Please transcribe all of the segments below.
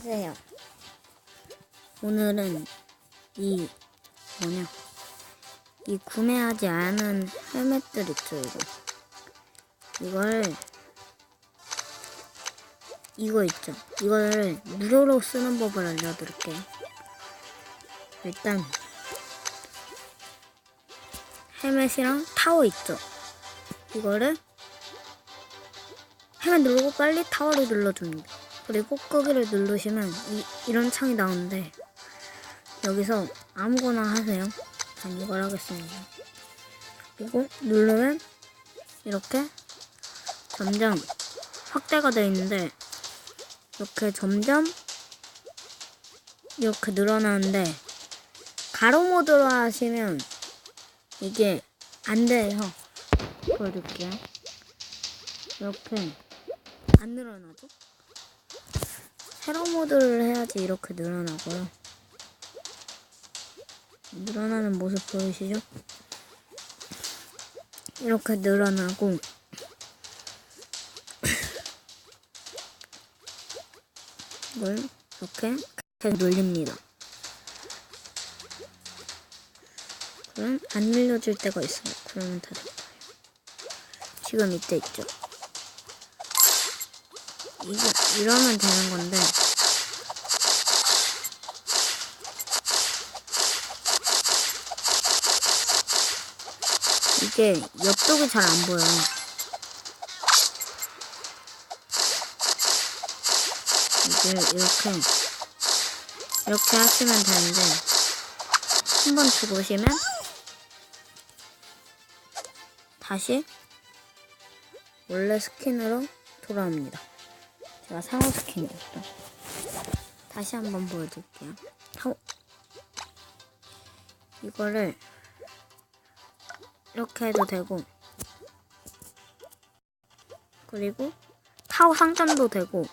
안녕하세요. 오늘은 이 뭐냐 이 구매하지 않은 헬멧들 있죠 이거 이걸 이거 있죠 이걸 무료로 쓰는 법을 알려드릴게요. 일단 헬멧이랑 타워 있죠 이거를 헬멧 누르고 빨리 타워를 눌러줍니다. 그리고 끄기를 누르시면 이, 이런 창이 나오는데 여기서 아무거나 하세요. 전 이걸 하겠습니다. 그리고 누르면 이렇게 점점 확대가 되어 있는데 이렇게 점점 이렇게 늘어나는데 가로 모드로 하시면 이게 안 돼요. 보여드릴게요. 이렇게 안 늘어나죠? 세로 모드를 해야지 이렇게 늘어나고요. 늘어나는 모습 보이시죠? 이렇게 늘어나고 이걸 이렇게 계속 늘립니다. 그럼 안 늘려줄 때가 있어요. 그러면 다 됐어요. 지금 이때 있죠? 이거 이러면 되는 건데 이게 옆쪽이 잘 안 보여요. 이게 이렇게 이렇게 하시면 되는데 한 번 죽으시면 다시 원래 스킨으로 돌아옵니다. 제가 상어 스킨이었죠. 다시 한번 보여드릴게요. 타오. 이거를 이렇게 해도 되고 그리고 타워 상점도 되고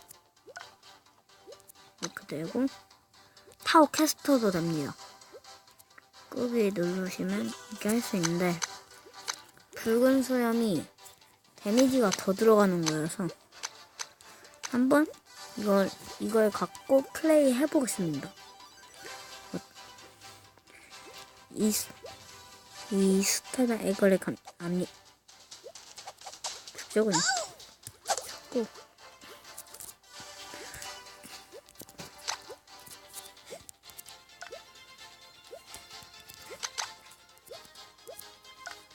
이렇게 되고 타워 캐스터도 됩니다. 끄기 누르시면 이렇게 할 수 있는데 붉은 수염이 데미지가 더 들어가는 거여서 한번 이걸 이걸 갖고 플레이 해보겠습니다. 이, 스- 이 스타다 애걸의 감, 앞니 죽죠 그냥 자꾸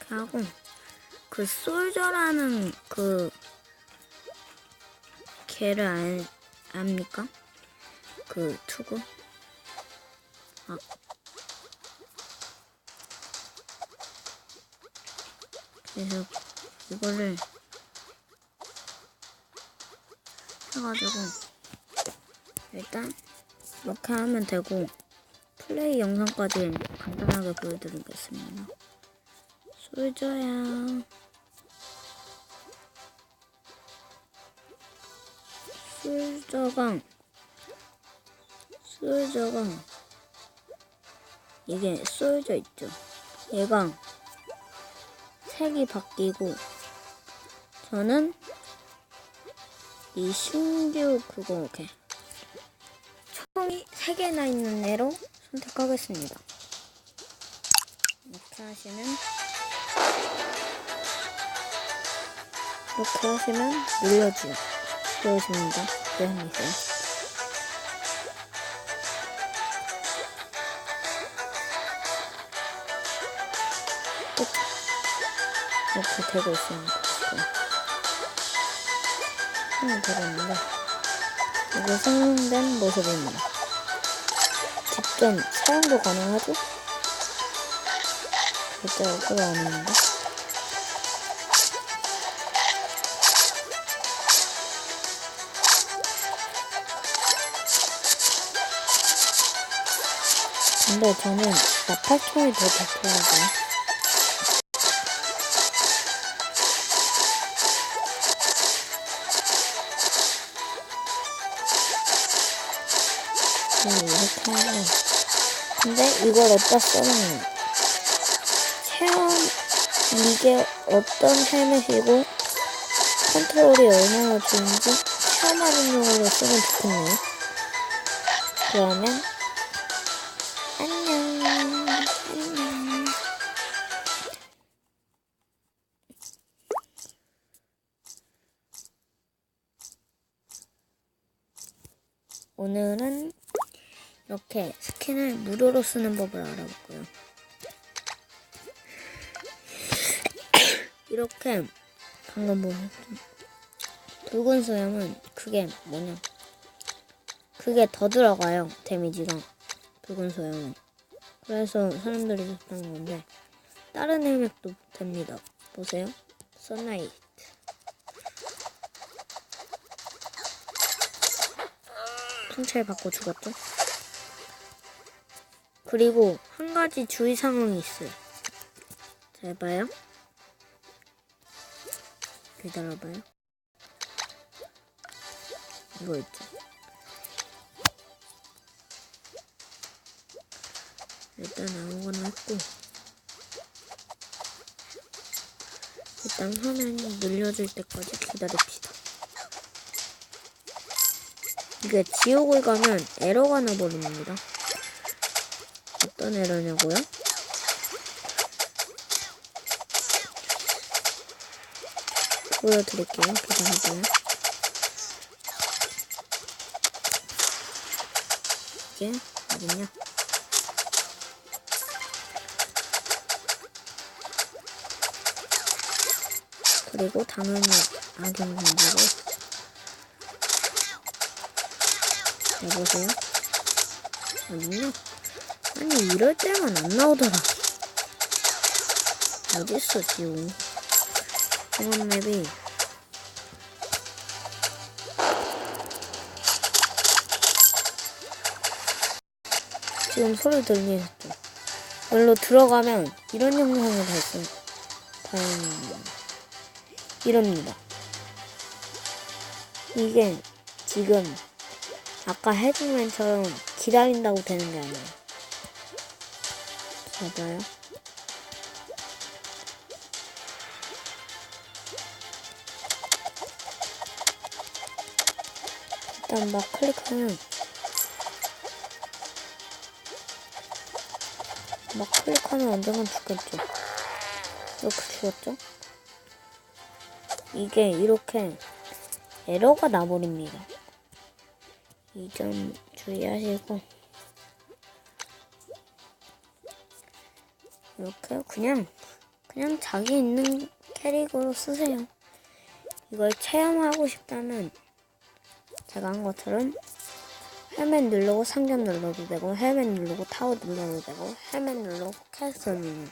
하고 그 솔저라는 그 걔를 알, 압니까? 그 투구? 아. 그래서 이거를 해가지고 일단 이렇게 하면 되고 플레이 영상까지 간단하게 보여드리겠습니다. 솔저야. 솔저가 솔저가 이게 솔저 있죠. 얘가 색이 바뀌고 저는 이 신규 그거 이렇게 총이 세 개나 있는 애로 선택하겠습니다. 이렇게 하시면 이렇게 하시면 눌러줘요. 보여줍니다. 고양이세요. 끝. 이렇게 되고 있습니다. 지금. 하면 되겠는데 이게 성공된 모습입니다. 집전 사용도 가능하죠? 절대 그거 아닌데. 근데 저는 나팔총이 더 좋더라고요. 네, 이렇게 하고. 근데 이걸 어디다 써놓는 체험, 이게 어떤 헬멧이고, 컨트롤이 얼마나 좋은지 체험하는 용으로 쓰면 좋겠네요. 그러면 오늘은 이렇게 스킨을 무료로 쓰는 법을 알아볼고요. 이렇게 방금 보면 붉은 수염은 그게 뭐냐? 그게 더 들어가요 데미지가 붉은 수염은. 그래서 사람들이 좋다는 건데 다른 헬멧도 됩니다. 보세요. 선라이트. 통찰 받고 죽었죠? 그리고 한 가지 주의 상황이 있어요. 잘 봐요. 기다려봐요. 이거 있죠. 일단 아무거나 했고 일단 화면이 늘려질 때까지 기다립시다. 이게 지옥을 가면 에러가 나버립니다. 어떤 에러냐고요? 보여드릴게요. 기다려봐요. 이게 어딨냐? 그리고 당연히 악용 공부고 여보세요? 어딨냐? 아니 이럴 때만 안 나오더라 어딨어 지금 이번 맵이 지금 소리 들리셨죠? 여기로 들어가면 이런 영상이 발생 발 이럽니다. 이게 지금 아까 해주맨처럼 기다린다고 되는 게 아니에요. 맞아요. 일단 막 클릭하면 막 클릭하면 언젠간 죽겠죠. 이렇게 죽었죠? 이게 이렇게 에러가 나버립니다. 이 점 주의하시고 이렇게 그냥 그냥 자기 있는 캐릭으로 쓰세요. 이걸 체험하고 싶다면 제가 한 것처럼 헬멧 누르고 상점 눌러도 되고 헬멧 누르고 타워 눌러도 되고 헬멧 누르고 캐스터 누르고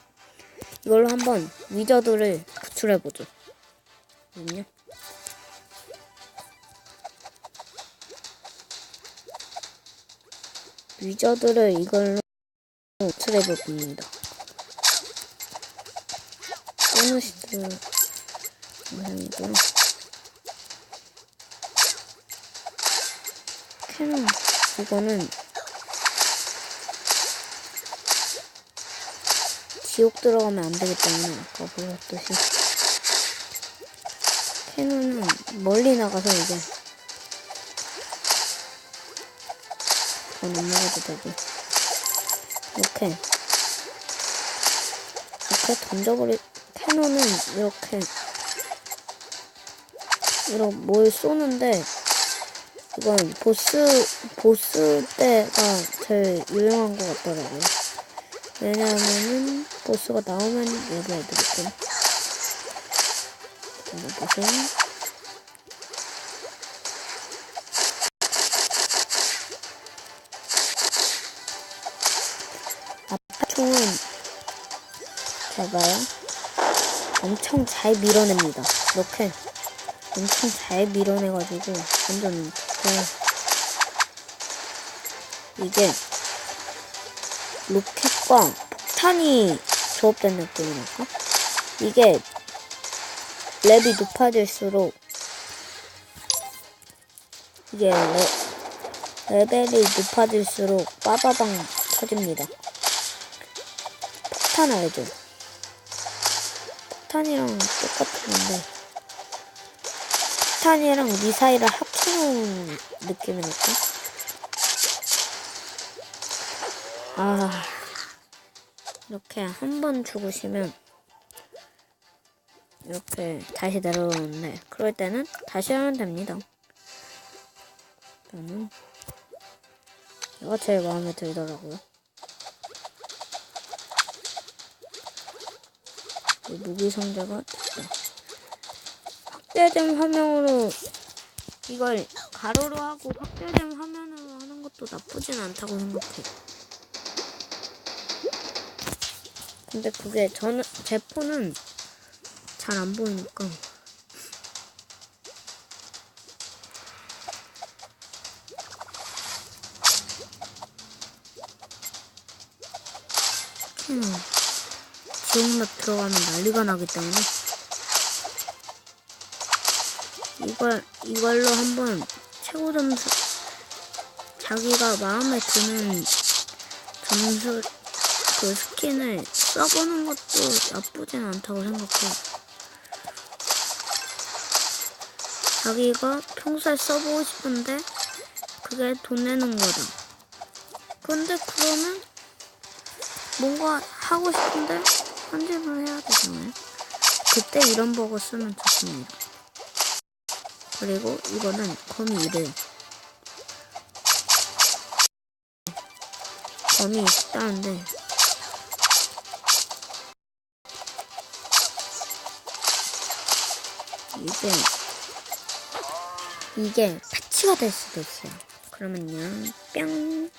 이걸로 한번 위저드를 구출해보죠. 거든요. 위저드를 이걸로 출해볼 겁니다. 보너시트 영상이고요. 캐논 이거는 지옥 들어가면 안 되기 때문에 아까 보셨듯이 캐논은 멀리 나가서 이제 더 넘어가도 되고 이렇게 이렇게 던져버리 캐논은 이렇게 이렇게 뭘 쏘는데 이건 보스 보스 때가 제일 유용한 것 같더라고요. 왜냐하면은 보스가 나오면 얘기해드릴게요. 보세요. 총은 잘 봐요. 엄청 잘 밀어냅니다. 이렇게 엄청 잘 밀어내가지고 완전 좋아요. 이게 로켓과 폭탄이 조합된 느낌이랄까? 이게 랩이 높아질수록 이게 레, 레벨이 높아질수록 빠바방 터집니다. 폭탄 알죠? 폭탄이랑 똑같은 건데 폭탄이랑 미사일을 합쳐놓은 느낌이랄까? 아, 이렇게 한 번 죽으시면 이렇게 다시 내려오는데 그럴 때는 다시 하면 됩니다. 저는 이거 제일 마음에 들더라고요. 무기 상자가 됐다. 확대된 화면으로 이걸 가로로 하고 확대된 화면으로 하는 것도 나쁘진 않다고 생각해. 근데 그게 저는 제 폰은 잘 안 보이니까. 음, 지옥맛 들어가면 난리가 나기 때문에 이걸 이걸로 한번 최고 점수 자기가 마음에 드는 점수 그 스킨을 써보는 것도 나쁘진 않다고 생각해. 자기가 평소에 써보고 싶은데 그게 돈 내는 거다. 근데 그러면 뭔가 하고 싶은데 편집을 해야 되잖아요. 그때 이런 버거 쓰면 좋습니다. 그리고 이거는 검이 이래요. 검이 있다는데 이게 이게 패치가 될 수도 있어요. 그러면요, 뿅